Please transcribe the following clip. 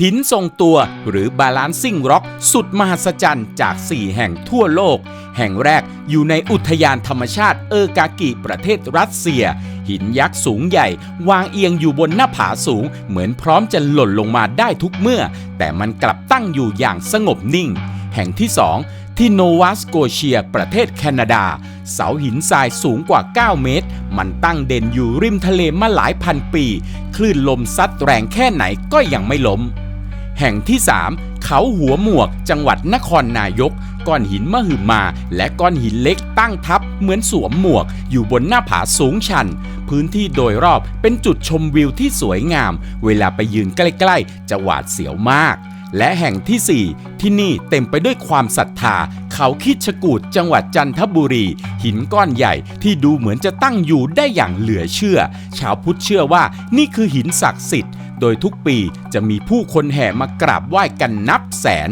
หินทรงตัวหรือบาลานซิ่งร็อกสุดมหัศจรรย์จาก 4 แห่งทั่วโลก แห่งแรกอยู่ในอุทยานธรรมชาติเออกากิประเทศรัสเซีย หินยักษ์สูงใหญ่ วางเอียงอยู่บนหน้าผาสูง เหมือนพร้อมจะหล่นลงมาได้ทุกเมื่อ แต่มันกลับตั้งอยู่อย่างสงบนิ่ง แห่งที่ 2 ที่โนวาสโกเชีย ประเทศแคนาดา เสาหินทรายสูงกว่า 9 เมตร มันตั้งเด่นอยู่ริมทะเลมาหลายพันปี คลื่นลมซัดแรงแค่ไหนก็ยังไม่ล้ม แห่งที่ 3 เขาหัวหมวก จังหวัดนครนายก ก้อนหินมหึมา และก้อนหินเล็กตั้งทับ เหมือนสวมหมวก อยู่บนหน้าผาสูงชัน พื้นที่โดยรอบเป็นจุดชมวิวที่สวยงาม เวลาไปยืนใกล้ๆ จะหวาดเสียวมากและแห่งที่ 4 ที่นี่เต็มไปด้วยความศรัทธา เขาคิดชกูดจังหวัดจันทบุรี หินก้อนใหญ่ที่ดูเหมือนจะตั้งอยู่ได้อย่างเหลือเชื่อ ชาวพุทธเชื่อว่านี่คือหินศักดิ์สิทธิ์ โดยทุกปีจะมีผู้คนแห่มากราบไหว้กันนับแสน